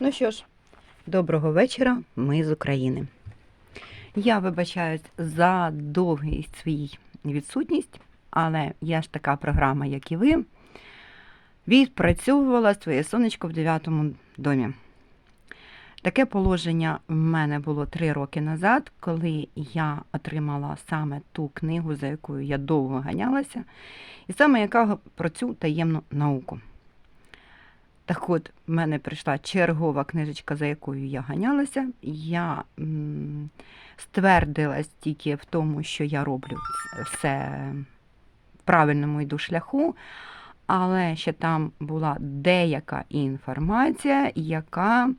Ну що ж, доброго вечора, ми з України. Я вибачаюсь за довгий свій відсутність, але я ж така програма, як і ви, відпрацьовувала своє сонечко в дев'ятому домі. Таке положення в мене було три роки назад, коли я отримала саме ту книгу, за якою я довго ганялася, і саме яка про цю таємну науку. Так от, в мене прийшла чергова книжечка, за якою я ганялася. Я м, ствердилась тільки в тому, що я роблю все в правильному йду шляху, але ще там була деяка інформація, яка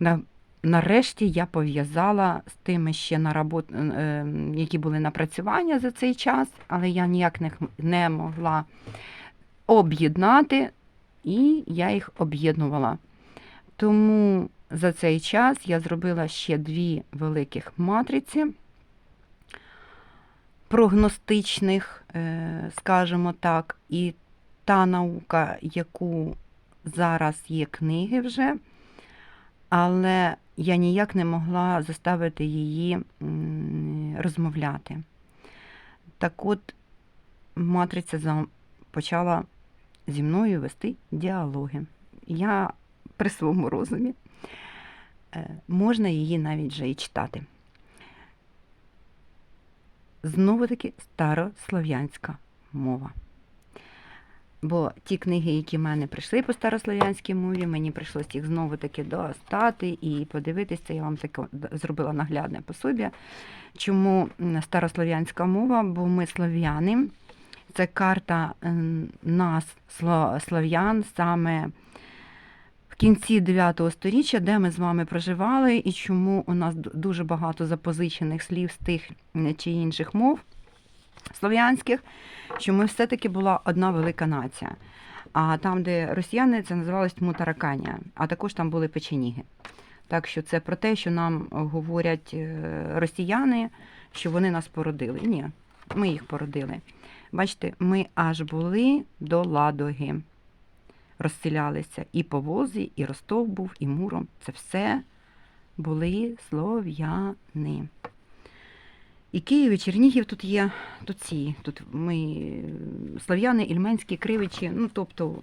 на, нарешті я пов'язала з тими ще на робот, е, які були напрацювання за цей час, але я ніяк не, не могла об'єднати і я їх об'єднувала. Тому за цей час я зробила ще дві великих матриці прогностичних, е, скажімо так, і та наука, яку зараз є книги вже, але я ніяк не могла заставити її розмовляти. Так от, матриця почала зі мною вести діалоги. Я при своєму розумі е, можна її навіть вже і читати. Знову таки старослов'янська мова. Бо ті книги, які в мене прийшли по старослов'янській мові, мені прийшлося їх знову таки достати і подивитися. Я вам таке зробила наглядне пособі. Чому старослов'янська мова? Бо ми слов'яни, це карта нас, слов'ян, саме в кінці 9 століття, де ми з вами проживали, і чому у нас дуже багато запозичених слів з тих чи інших мов слов'янських, що ми все-таки була одна велика нація. А там, де росіяни, це називалось Тмутараканія, а також там були печеніги. Так що це про те, що нам говорять е, росіяни, що вони нас породили. Ні, ми їх породили. Бачите, ми аж були до Ладоги. Розселялися і Поволзі, і Ростов був, і Муром. Це все були слов'яни. І Київ, і Чернігів тут є, тут ці, тут ми слов'яни, ільменські, кривичі, ну тобто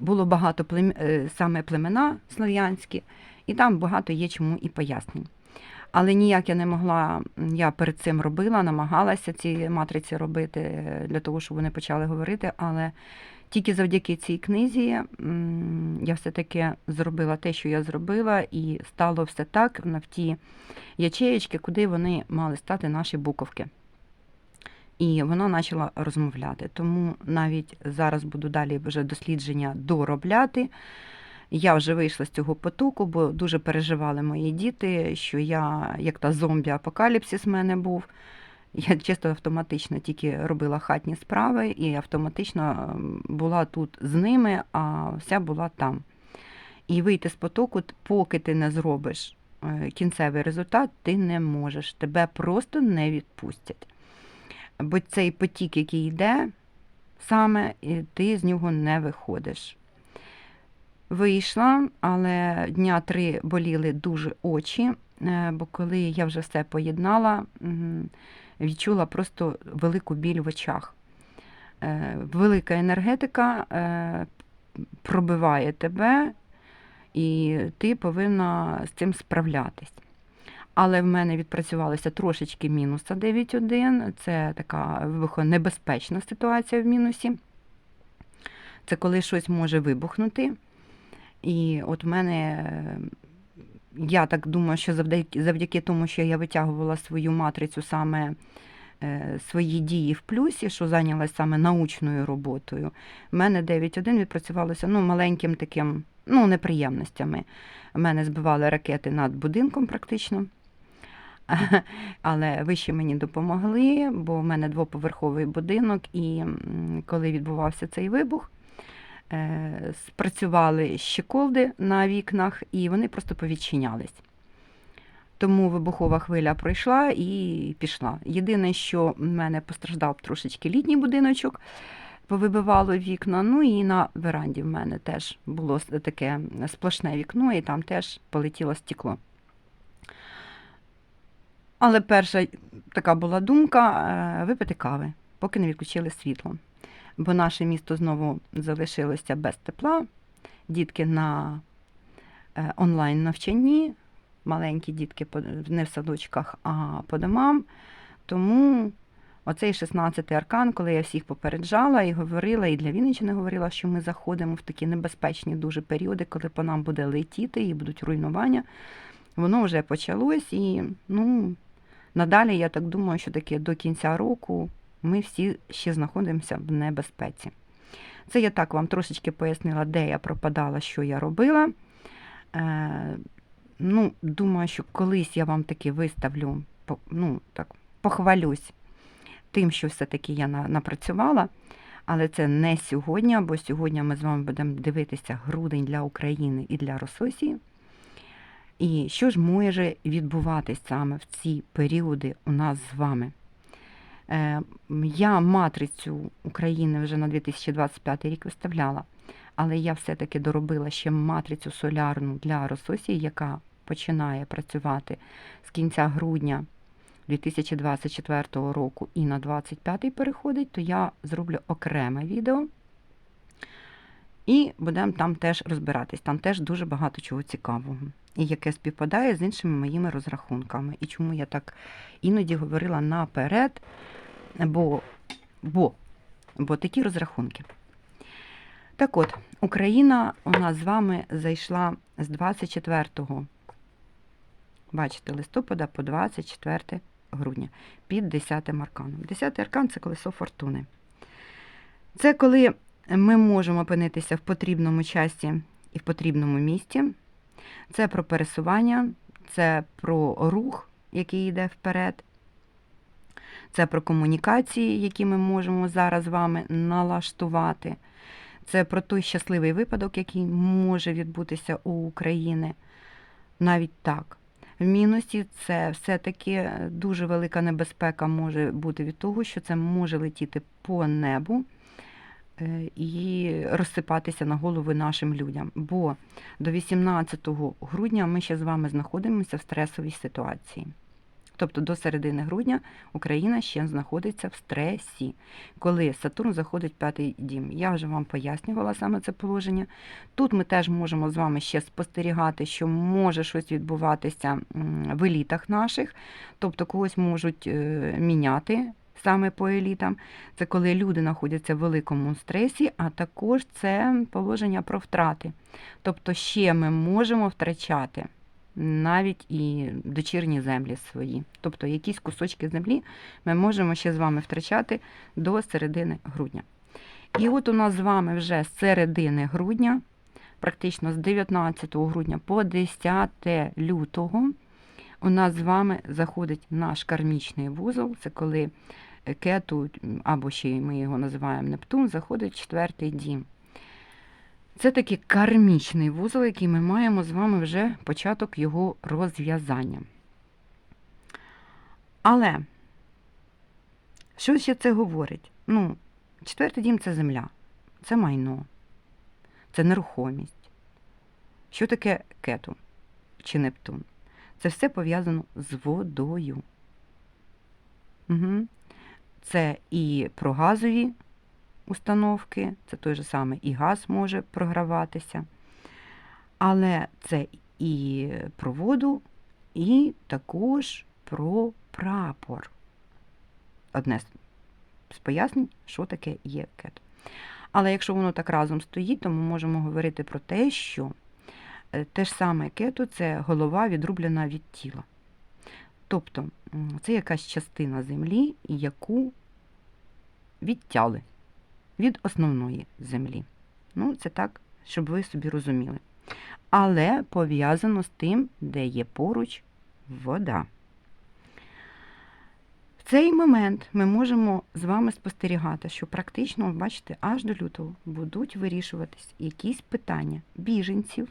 було багато плем... е, саме племена слов'янські, і там багато є чому і пояснень. Але ніяк я не могла, я перед цим робила, намагалася ці матриці робити е, для того, щоб вони почали говорити. Але тільки завдяки цій книзі я все-таки зробила те, що я зробила, і стало все так в ті ячеєчки, куди вони мали стати наші буковки. І вона почала розмовляти. Тому навіть зараз буду далі вже дослідження доробляти. Я вже вийшла з цього потоку, бо дуже переживали мої діти, що я, як та зомбі-апокаліпсис в мене був. Я чисто автоматично тільки робила хатні справи і автоматично ем, була тут з ними, а вся була там. І вийти з потоку, поки ти не зробиш е, кінцевий результат, ти не можеш. Тебе просто не відпустять. Бо цей потік, який йде, саме ти з нього не виходиш. Вийшла, але дня три боліли дуже очі, е, бо коли я вже все поєднала, відчула просто велику біль в очах. Е, Велика енергетика е, пробиває тебе, і ти повинна з цим справлятись. Але в мене відпрацювалося трошечки мінуса 9.1. Це така вибухонебезпечна ситуація в мінусі. Це коли щось може вибухнути. І от в мене, е, я так думаю, що завдяки, завдяки тому, що я витягувала свою матрицю саме е, свої дії в плюсі, що зайнялася саме научною роботою, в мене 9.1 відпрацювалося ну, маленьким таким ну, неприємностями. Мене збивали ракети над будинком практично. Але вище мені допомогли, бо в мене двоповерховий будинок, і коли відбувався цей вибух, спрацювали щеколди на вікнах, і вони просто повідчинялись. Тому вибухова хвиля пройшла і пішла. Єдине, що в мене постраждав трошечки літній будиночок, повибивало вікна. Ну і на веранді в мене теж було таке сплошне вікно, і там теж полетіло стекло. Але перша така була думка е, випити кави, поки не відключили світло. Бо наше місто знову залишилося без тепла. Дітки на е, онлайн навчанні, маленькі дітки не в садочках, а по домам. Тому оцей 16-й аркан, коли я всіх попереджала і говорила, і для Вінниччини говорила, що ми заходимо в такі небезпечні дуже періоди, коли по нам буде летіти і будуть руйнування. Воно вже почалось, і ну, надалі я так думаю, що таки до кінця року ми всі ще знаходимося в небезпеці. Це я так вам трошечки пояснила, де я пропадала, що я робила. Е, ну, думаю, що колись я вам таки виставлю, ну, так, похвалюсь тим, що все-таки я на- напрацювала. Але це не сьогодні, бо сьогодні ми з вами будемо дивитися грудень для України і для Рососії. І що ж може відбуватись саме в ці періоди у нас з вами? Е, Я матрицю України вже на 2025 рік виставляла, але я все-таки доробила ще матрицю солярну для Рососії, яка починає працювати з кінця грудня 2024 року і на 25 переходить, то я зроблю окреме відео. І будемо там теж розбиратись. Там теж дуже багато чого цікавого. І яке співпадає з іншими моїми розрахунками. І чому я так іноді говорила наперед, бо, бо, бо такі розрахунки. Так от, Україна у нас з вами зайшла з 24 бачите, листопада по 24 грудня під 10 арканом. 10 аркан це колесо фортуни. Це коли ми можемо опинитися в потрібному часі і в потрібному місці. Це про пересування, це про рух, який йде вперед. Це про комунікації, які ми можемо зараз з вами налаштувати. Це про той щасливий випадок, який може відбутися у України. Навіть так. В мінусі це все-таки дуже велика небезпека може бути від того, що це може летіти по небу е, і розсипатися на голови нашим людям. Бо до 18 грудня ми ще з вами знаходимося в стресовій ситуації. Тобто до середини грудня Україна ще знаходиться в стресі, коли Сатурн заходить в п'ятий дім. Я вже вам пояснювала саме це положення. Тут ми теж можемо з вами ще спостерігати, що може щось відбуватися в елітах наших, тобто когось можуть е, міняти. Саме по елітам, це коли люди знаходяться в великому стресі, а також це положення про втрати. Тобто ще ми можемо втрачати навіть і дочірні землі свої. Тобто якісь кусочки землі ми можемо ще з вами втрачати до середини грудня. І от у нас з вами вже з середини грудня, практично з 19 грудня по 10 лютого, у нас з вами заходить наш кармічний вузол. Це коли кету, або ще ми його називаємо Нептун, заходить в четвертий дім. Це такий кармічний вузол, який ми маємо з вами вже початок його розв'язання. Але що ще це говорить? Ну, четвертий дім це земля, це майно, це нерухомість. Що таке кету чи Нептун? Це все пов'язано з водою. Угу. Це і про газові установки, це той же самий і газ може програватися. Але це і про воду, і також про прапор. Одне з пояснень, що таке є кет. Але якщо воно так разом стоїть, то ми можемо говорити про те, що е, те ж саме кету це голова відрублена від тіла. Тобто це якась частина землі, яку відтяли від основної землі. Ну, це так, щоб ви собі розуміли. Але пов'язано з тим, де є поруч вода. В цей момент ми можемо з вами спостерігати, що практично, бачите, аж до лютого будуть вирішуватись якісь питання біженців,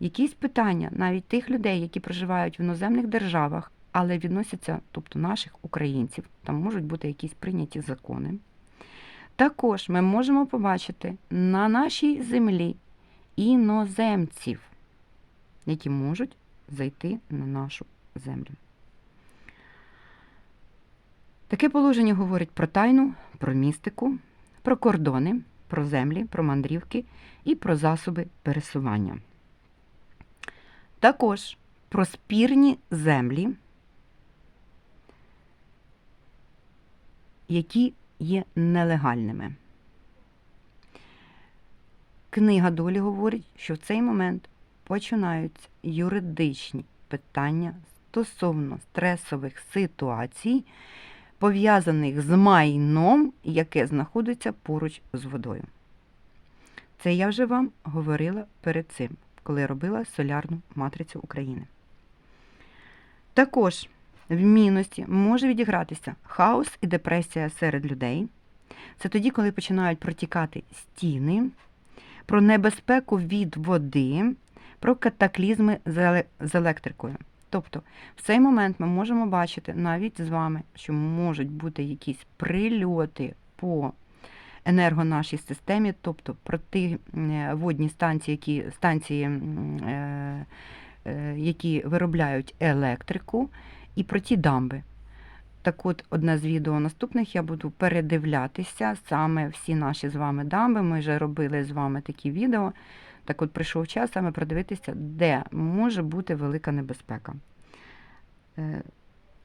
якісь питання навіть тих людей, які проживають в іноземних державах, але відносяться, тобто наших українців, там можуть бути якісь прийняті закони. Також ми можемо побачити на нашій землі іноземців, які можуть зайти на нашу землю. Таке положення говорить про тайну, про містику, про кордони, про землі, про мандрівки і про засоби пересування. Також про спірні землі, які є нелегальними. Книга долі говорить, що в цей момент починаються юридичні питання стосовно стресових ситуацій, пов'язаних з майном, яке знаходиться поруч з водою. Це я вже вам говорила перед цим, коли робила солярну матрицю України. Також в мінусі може відігратися хаос і депресія серед людей. Це тоді, коли починають протікати стіни, про небезпеку від води, про катаклізми з електрикою. Тобто, в цей момент ми можемо бачити навіть з вами, що можуть бути якісь прильоти по енерго нашій системі, тобто противодні станції, які, станції, е, е, які виробляють електрику, і про ті дамби. Так от, одне з відео наступних я буду передивлятися саме всі наші з вами дамби. Ми вже робили з вами такі відео. Так от прийшов час саме продивитися, де може бути велика небезпека. Е,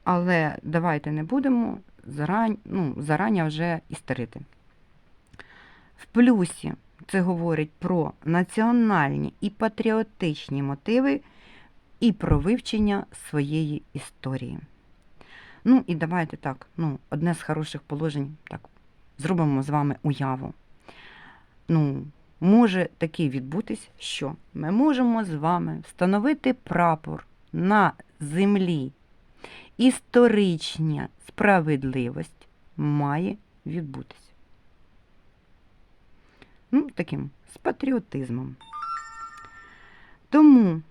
Але давайте не будемо зарань, ну, зарані вже істерити. В плюсі це говорить про національні і патріотичні мотиви і про вивчення своєї історії. Ну і давайте так, ну, одне з хороших положень, так, зробимо з вами уяву. Ну, може таки відбутись, що ми можемо з вами встановити прапор на землі. Історична справедливість має відбутись. Ну, таким з патріотизмом. Тому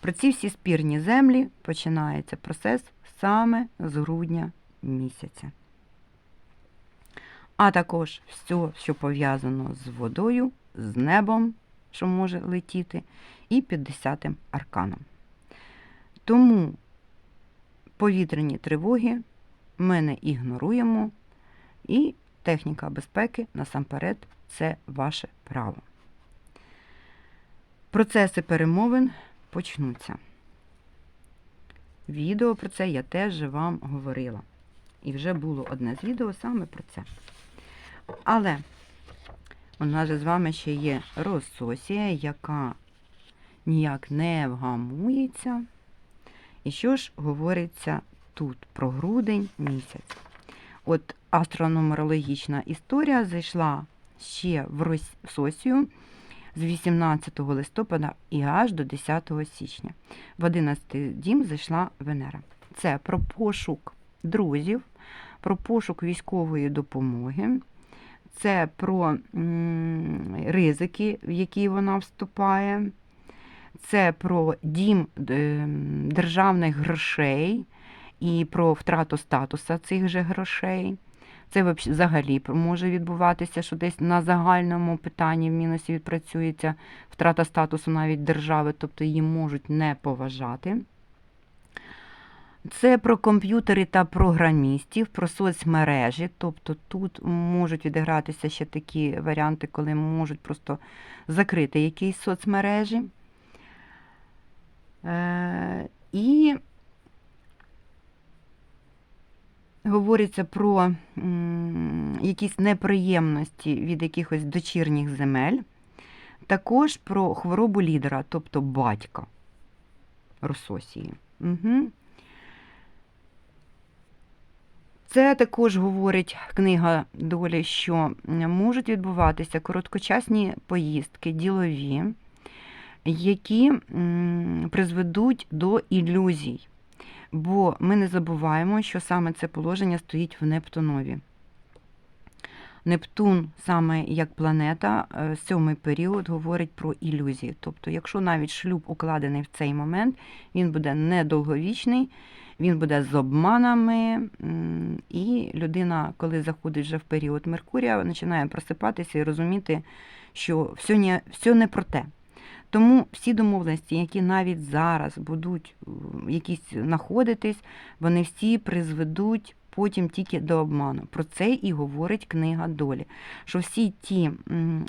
про ці всі спірні землі починається процес саме з грудня місяця. А також все, що пов'язано з водою, з небом, що може летіти, і 50-м арканом. Тому повітряні тривоги ми не ігноруємо, і техніка безпеки насамперед це ваше право. Процеси перемовин почнуться. Відео про це я теж вам говорила. І вже було одне з відео саме про це. Але у нас же з вами ще є розсосія, яка ніяк не вгамується. І що ж говориться тут про грудень місяць? От астрономерологічна історія зайшла ще в Рососію з 18 листопада і аж до 10 січня. В 11 дім зайшла Венера. Це про пошук друзів, про пошук військової допомоги, це про ризики, в які вона вступає, це про дім державних грошей і про втрату статуса цих же грошей. Це взагалі може відбуватися, що десь на загальному питанні в мінусі відпрацюється втрата статусу навіть держави, тобто її можуть не поважати. Це про комп'ютери та програмістів, про соцмережі. Тобто тут можуть відігратися ще такі варіанти, коли можуть просто закрити якісь соцмережі. Е, і говориться про якісь неприємності від якихось дочірніх земель, також про хворобу лідера, тобто батька Рососії. Угу. Це також говорить книга долі, що можуть відбуватися короткочасні поїздки, ділові, які призведуть до ілюзій. Бо ми не забуваємо, що саме це положення стоїть в Нептунові. Нептун, саме як планета, е, сьомий період говорить про ілюзії. Тобто, якщо навіть шлюб укладений в цей момент, він буде недовговічний він буде з обманами, і людина, коли заходить вже в період Меркурія, починає просипатися і розуміти, що все не, все не про те. Тому всі домовленості, які навіть зараз будуть е, якісь знаходитись, вони всі призведуть потім тільки до обману. Про це і говорить книга долі. Що всі ті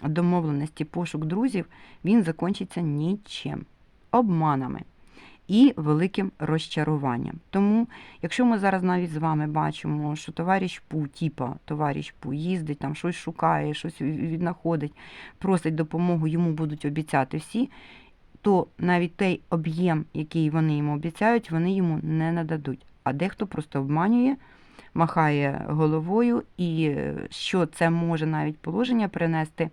домовленості, пошук друзів, він закінчиться нічим, обманами і великим розчаруванням. Тому, якщо ми зараз навіть з вами бачимо, що товариш Пу, типа товариш Пу, їздить там, щось шукає, щось віднаходить, просить допомогу, йому будуть обіцяти всі, то навіть той об'єм, який вони йому обіцяють, вони йому не нададуть. А дехто просто обманює, махає головою, і е, що це може навіть положення принести.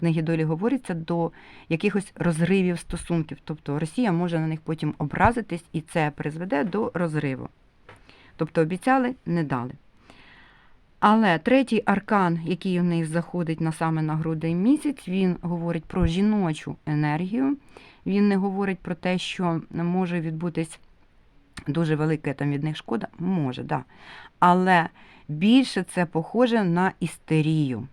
В книгі долі говориться до якихось розривів стосунків. Тобто Росія може на них потім образитись, і це призведе до розриву. Тобто обіцяли, не дали. Але третій аркан, який у них заходить на саме на грудень місяць, він говорить про жіночу енергію. Він не говорить про те, що може відбутись дуже велика там від них шкода. Може, да. Але більше це похоже на істерію.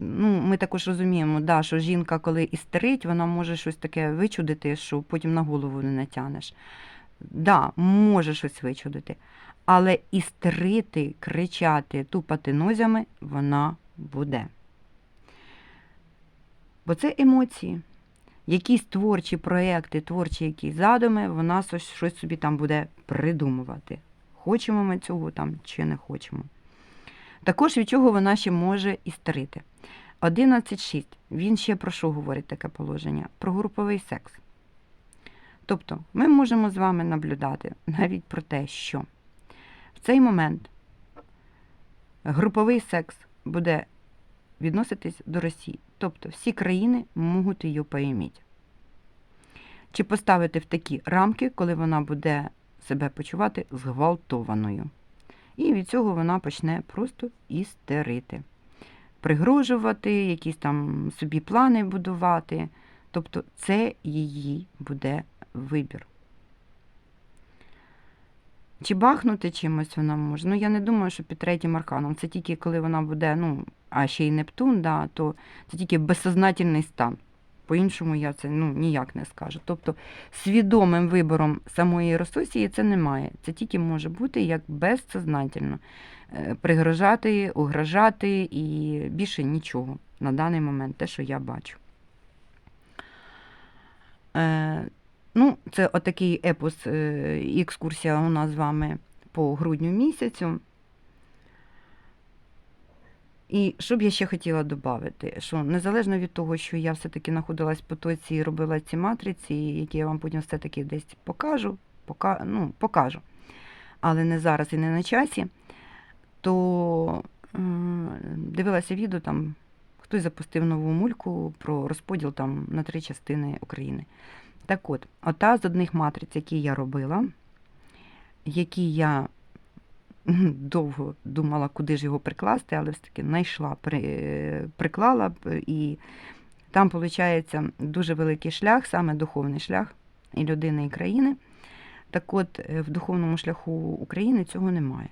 Ну, Ми також розуміємо, да, що жінка, коли істерить, вона може щось таке вичудити, що потім на голову не натягнеш. Да, може щось вичудити. Але істерити, кричати, тупати нозями вона буде. Бо це емоції. Якісь творчі проекти, творчі якісь задуми, вона щось собі там буде придумувати. Хочемо ми цього там чи не хочемо. Також від чого вона ще може істерити. 11.6. Він ще про що говорить таке положення? Про груповий секс. Тобто, ми можемо з вами наблюдати навіть про те, що в цей момент груповий секс буде відноситись до Росії. Тобто всі країни можуть її поіміть. Чи поставити в такі рамки, коли вона буде себе почувати зґвалтованою. І від цього вона почне просто істерити, пригрожувати, якісь там собі плани будувати. Тобто це її буде вибір. Чи бахнути чимось вона може? Ну, я не думаю, що під третім арканом. Це тільки коли вона буде, ну, а ще й Нептун, да, то це тільки безсознательний стан. По-іншому я це ну, ніяк не скажу. Тобто свідомим вибором самої Рососії це немає. Це тільки може бути як безсознательно е, пригрожати, угрожати і більше нічого на даний момент, те, що я бачу. Е, Ну, Це отакий епос, е, екскурсія у нас з вами по грудню місяцю. І що б я ще хотіла додати, що незалежно від того, що я все-таки знаходилась по тоці і робила ці матриці, які я вам потім все-таки десь покажу, пока, ну, покажу, але не зараз і не на часі, то е, дивилася відео, там хтось запустив нову мульку про розподіл там на три частини України. Так от, ота з одних матриць, які я робила, які я довго думала, куди ж його прикласти, але все-таки знайшла, при, приклала і там, виходить, дуже великий шлях, саме духовний шлях і людини, і країни. Так от, е, в духовному шляху України цього немає.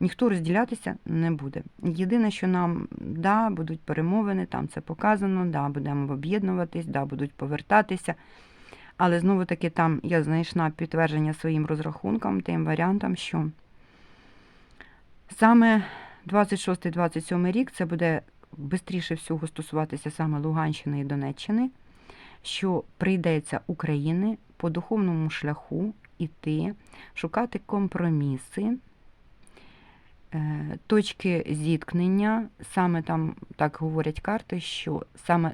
Ніхто розділятися не буде. Єдине, що нам да, будуть перемовини, там це показано, да, будемо об'єднуватись, да, будуть повертатися. Але знову таки там я знайшла підтвердження своїм розрахункам, тим варіантам, що Саме 26-27 рік це буде швидше всього стосуватися саме Луганщини і Донеччини, що прийдеться України по духовному шляху іти, шукати компроміси, е, точки зіткнення, саме там так говорять карти, що саме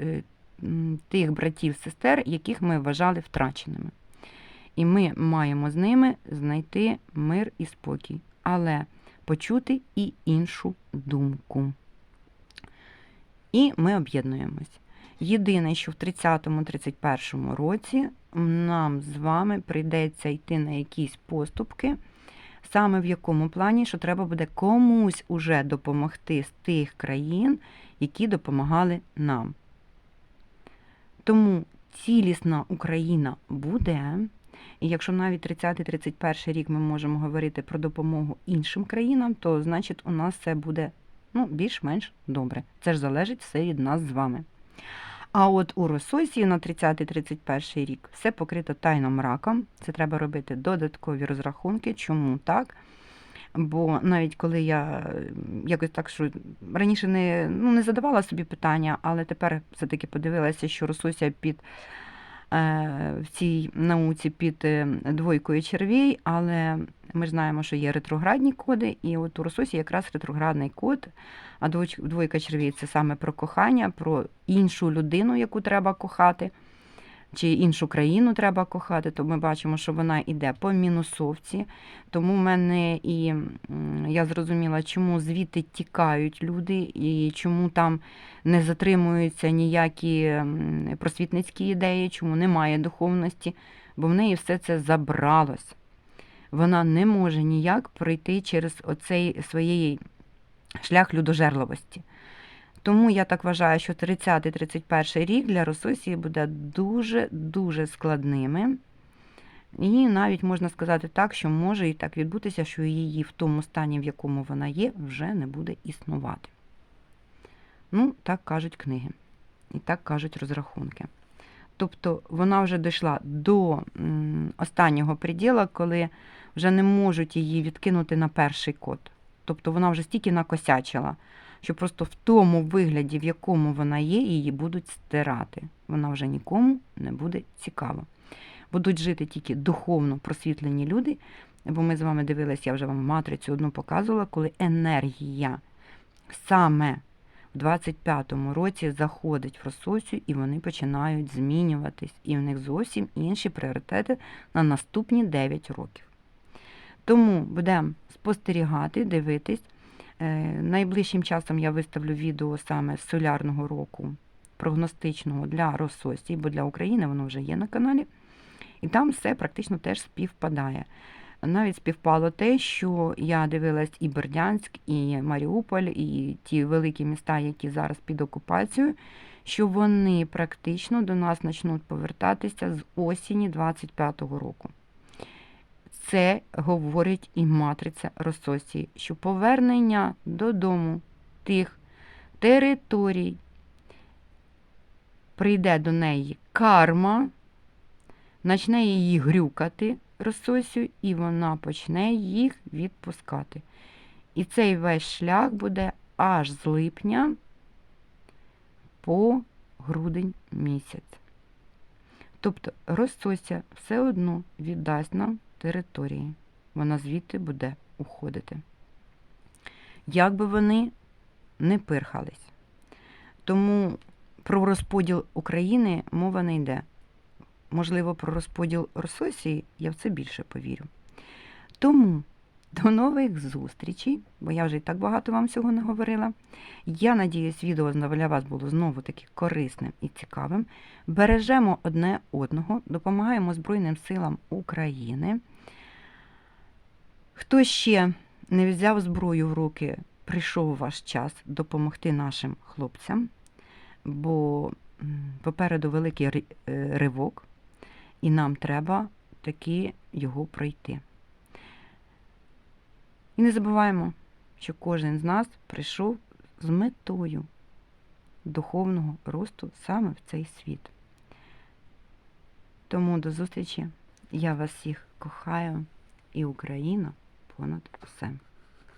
е, тих братів-сестер, яких ми вважали втраченими. І ми маємо з ними знайти мир і спокій. Але почути і іншу думку. І ми об'єднуємось. Єдине, що в 30-31 році нам з вами прийдеться йти на якісь поступки, саме в якому плані, що треба буде комусь уже допомогти з тих країн, які допомагали нам. Тому цілісна Україна буде, І якщо навіть 30-31 рік ми можемо говорити про допомогу іншим країнам, то значить у нас це буде ну, більш-менш добре. Це ж залежить все від нас з вами. А от у Рососії на 30-31 рік все покрито тайним раком. Це треба робити додаткові розрахунки. Чому так? Бо навіть коли я якось так, що раніше не, ну, не задавала собі питання, але тепер все-таки подивилася, що Рососія під в цій науці під е, двойкою червій, але ми знаємо, що є ретроградні коди, і от у Рососі якраз ретроградний код, а двойка червій це саме про кохання, про іншу людину, яку треба кохати, чи іншу країну треба кохати, то ми бачимо, що вона йде по мінусовці. Тому в мене і я зрозуміла, чому звідти тікають люди, і чому там не затримуються ніякі просвітницькі ідеї, чому немає духовності, бо в неї все це забралось. Вона не може ніяк пройти через оцей своєї шлях людожерливості. Тому я так вважаю, що 30-31 рік для Рососії буде дуже-дуже складними. І навіть можна сказати так, що може і так відбутися, що її в тому стані, в якому вона є, вже не буде існувати. Ну, так кажуть книги. І так кажуть розрахунки. Тобто вона вже дійшла до останнього приділа, коли вже не можуть її відкинути на перший код. Тобто вона вже стільки накосячила, що просто в тому вигляді, в якому вона є, її будуть стирати. Вона вже нікому не буде цікава. Будуть жити тільки духовно просвітлені люди, бо ми з вами дивилися, я вже вам матрицю одну показувала, коли енергія саме в 25-му році заходить в Рососію і вони починають змінюватись. І в них зовсім інші пріоритети на наступні 9 років. Тому будемо спостерігати, дивитись. Е, Найближчим часом я виставлю відео саме з солярного року прогностичного для Рососії, бо для України воно вже є на каналі. І там все практично теж співпадає. Навіть співпало те, що я дивилась і Бердянськ, і Маріуполь, і ті великі міста, які зараз під окупацією, що вони практично до нас почнуть повертатися з осені 25-го року. Це говорить і матриця Рососії, що повернення додому тих територій прийде до неї карма, почне її грюкати Рососію, і вона почне їх відпускати. І цей весь шлях буде аж з липня по грудень місяць. Тобто Росося все одно віддасть нам території. Вона звідти буде уходити. Як би вони не пирхались. Тому про розподіл України мова не йде. Можливо, про розподіл Рососії я в це більше повірю. Тому до нових зустрічей, бо я вже і так багато вам всього не говорила. Я надіюсь, відео для вас було знову таки корисним і цікавим. Бережемо одне одного, допомагаємо Збройним силам України. Хто ще не взяв зброю в руки, прийшов ваш час допомогти нашим хлопцям, бо попереду великий е, ривок, і нам треба таки його пройти. І не забуваємо, що кожен з нас прийшов з метою духовного росту саме в цей світ. Тому до зустрічі. Я вас всіх кохаю і Україна понад усе.